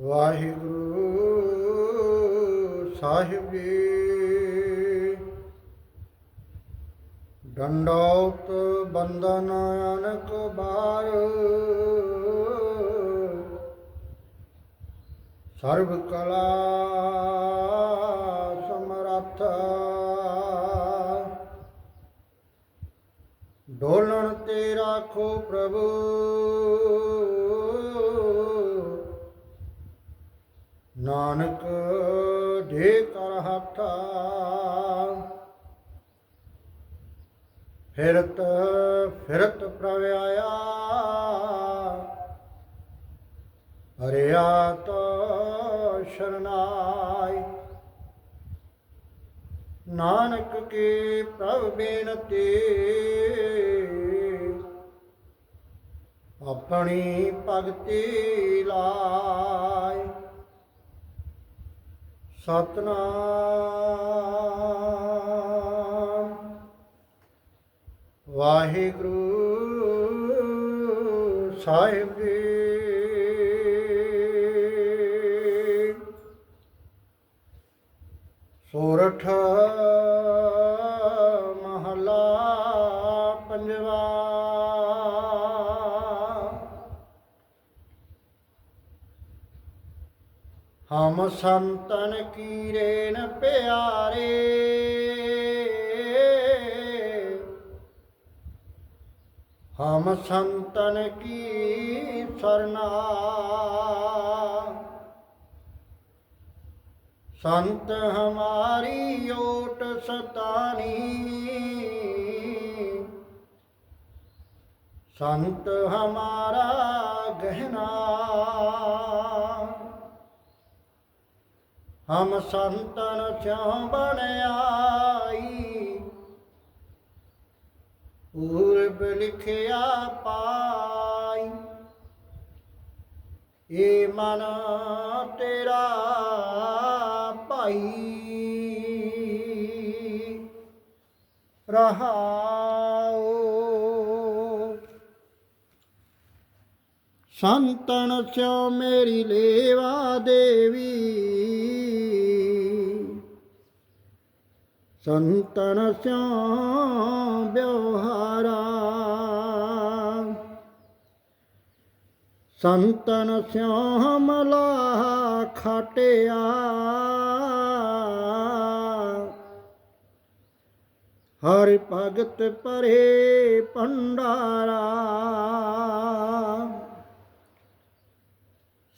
ਵਾਹਿਗੁਰੂ ਸਾਹਿਬ ਜੀ। ਡੰਡੋਤ ਬੰਦਨ ਅਨਕ ਬਾਰ। ਸਰਬ ਕਲਾ ਸਮਰੱਥ। ਡੋਲਣ ਤੇ ਰਾਖੋ ਪ੍ਰਭੂ। ਨਾਨਕ ਦੇ ਕਰ ਹੱਥਾ ਫਿਰਤ ਫਿਰਤ ਪ੍ਰਭ ਆਇਆ। ਹਰਿਆ ਤਾ ਸ਼ਰਨਾਈ। ਨਾਨਕ ਕੀ ਪ੍ਰਭ ਬੇਨਤੀ। ਆਪਣੀ ਭਗਤੀ ਲਾਇ। ਸਤਨਾਮ। ਵਾਹਿਗੁਰੂ ਸਾਹਿਬ ਜੀ। ਸੋਰਠ ਮਹਲਾ ਪੰਜਵਾ। ਹਮ ਸੰਤਨ ਕੀ ਰੇਨ ਪਿਆਰੇ। ਹਮ ਸੰਤਨ ਕੀ ਸਰਨਾ। ਸੰਤ ਹਮਾਰੀ ਓਟ ਸਤਾਨੀ ਸੰਤ ਹਮਾਰਾ ਗਹਿਣਾ। ਹਮ ਸੰਤਨ ਚੋਂ ਬਣ ਆਈ। ਲਿਖਿਆ ਪਾਈ। ਏ ਮਨ ਤੇਰਾ ਭਾਈ। ਰਹਾਉ ਸੰਤਨ ਸਿਉ ਮੇਰੀ ਲੇਵਾ ਦੇਵੀ। ਸੰਤਨ ਸਿਉ ਬਿਵਹਾਰਾ ਸੰਤਨ ਸਿਉ ਹਮਲਾ ਖਟਿਆ। ਹਰਿ ਭਗਤ ਪਰੇ ਭੰਡਾਰਾ।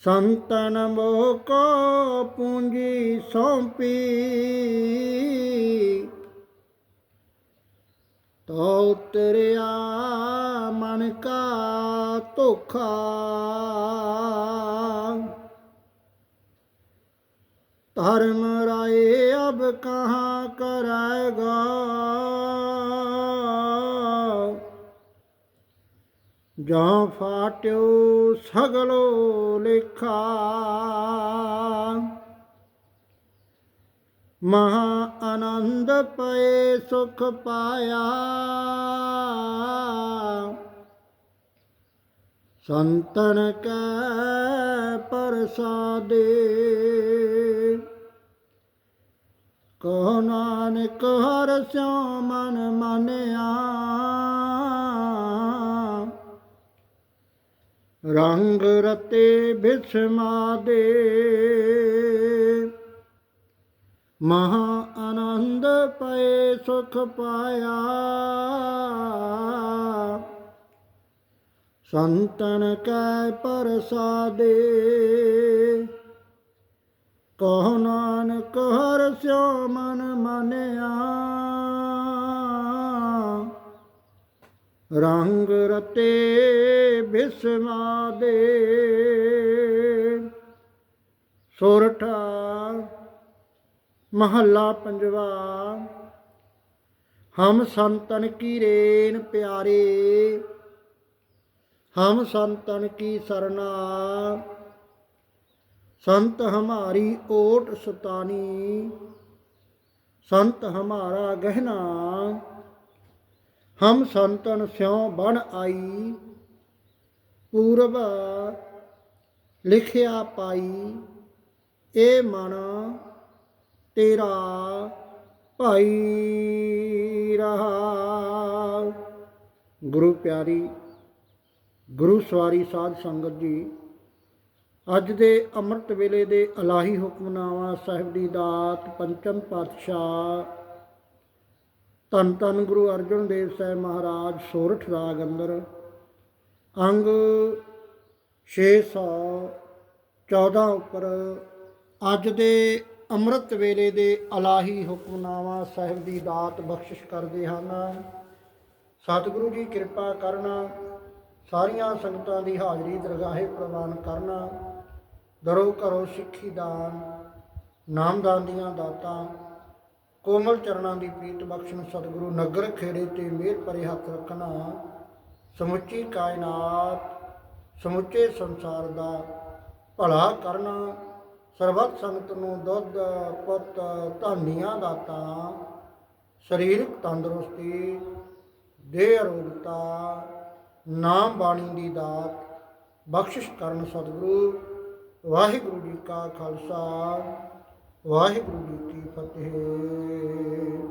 ਸੰਤਨ ਮੋਹ ਕੋ ਪੂੰਜੀ ਸੌਂਪੀ। ਤੋ ਉਤਰਿਆ ਮਨ ਕਾ ਧੋਖਾ। ਧਰਮ ਰਾਏ ਅਬ ਕਹਾਂ ਕਰੇਗਾ। ਜਾਂ ਫਾਟਿਓ ਸਗਲੋ ਲਿਖਾ। ਮਹਾ ਆਨੰਦ ਪਏ, ਸੁਖ ਪਾਇਆ। ਸੰਤਨ ਕੈ ਪ੍ਰਸਾਦੇ। ਕੋ ਨਾਨਕ ਹਰ ਸਿਉ ਮਨ ਮਨਿਆ। ਰੰਗ ਰਤੇ ਬਿਸਮਾ ਦੇ। ਮਹਾ ਆਨੰਦ ਪਏ, ਸੁਖ ਪਾਇਆ। ਸੰਤਨ ਕੈ ਪ੍ਰਸਾਦੇ, ਕਹੋ ਨਾਨਕ ਹਰ ਸਿਉ ਮਨ ਮਾਨਿਆ। ਰੰਗ ਰਤੇ ਬਿਸਮਾ ਦੇ ਸੋਰਠਾ ਮਹੱਲਾ ਪੰਜਵਾ। ਹਮ ਸੰਤਨ ਕੀ ਰੇਨ ਪਿਆਰੇ, ਹਮ ਸੰਤਨ ਕੀ ਸਰਨਾ। ਸੰਤ ਹਮਾਰੀ ਓਟ ਸੁਤਾਨੀ, ਸੰਤ ਹਮਾਰਾ ਗਹਿਣਾ। ਹਮ ਸੰਤਨ ਸਿਉ ਬਣ ਆਈ ਪੂਰਬ ਲਿਖਿਆ ਪਾਈ, ਇਹ ਮਨ ਤੇਰਾ ਭਾਈ ਰਹਾ। ਗੁਰੂ ਪਿਆਰੀ, ਗੁਰੂ ਸਵਾਰੀ ਸਾਧ ਸੰਗਤ ਜੀ, ਅੱਜ ਦੇ ਅੰਮ੍ਰਿਤ ਵੇਲੇ ਦੇ ਅਲਾਹੀ ਹੁਕਮਨਾਮਾ ਸਾਹਿਬ ਦੀ ਦਾਤ ਪੰਚਮ ਪਾਤਸ਼ਾਹ ਧੰਨ ਧੰਨ ਗੁਰੂ ਅਰਜਨ ਦੇਵ ਸਾਹਿਬ ਮਹਾਰਾਜ ਸੋਰਠ ਰਾਗ ਅੰਦਰ, ਅੰਗ 614 ਉੱਪਰ ਅੱਜ ਦੇ ਅੰਮ੍ਰਿਤ ਵੇਲੇ ਦੇ ਅਲਾਹੀ ਹੁਕਮਨਾਮਾ ਸਾਹਿਬ ਦੀ ਦਾਤ ਬਖਸ਼ਿਸ਼ ਕਰਦੇ ਹਨ ਸਤਿਗੁਰੂ ਜੀ ਕਿਰਪਾ ਕਰਨਾ, ਸਾਰੀਆਂ ਸੰਗਤਾਂ ਦੀ ਹਾਜ਼ਰੀ ਦਰਗਾਹੇ ਪ੍ਰਵਾਨ ਕਰਨਾ ਦਰੋ ਕਰੋ ਸਿੱਖੀ ਦਾਨ, ਨਾਮਦਾਨ ਦੀਆਂ ਦਾਤਾਂ, ਕੋਮਲ ਚਰਨਾਂ ਦੀ ਪ੍ਰੀਤ ਬਖਸ਼ਣ ਸਤਿਗੁਰੂ ਨਗਰ ਖੇੜੇ ਤੇ ਮਿਹਰ ਭਰੇ ਹੱਥ ਰੱਖਣਾ, ਸਮੁੱਚੀ ਕਾਇਨਾਤ, ਸਮੁੱਚੇ ਸੰਸਾਰ ਦਾ ਭਲਾ ਕਰਨਾ ਸਰਬੱਤ ਸੰਗਤ ਨੂੰ ਦੁੱਧ, ਪੁੱਤ, ਧਾਨੀਆਂ ਦਾਤਾਂ ਸਰੀਰਕ ਤੰਦਰੁਸਤੀ, ਦੇਹ ਅਰੋਗਤਾ, ਨਾਮ ਬਾਣੀ ਦੀ ਦਾਤ, ਬਖਸ਼ਿਸ਼ ਕਰਨ ਸਤਿਗੁਰੂ, ਵਾਹਿਗੁਰੂ ਜੀ ਕਾ ਖਾਲਸਾ, ਵਾਹਿਗੁਰੂ ਜੀ ਕੀ ਫਤਿਹ।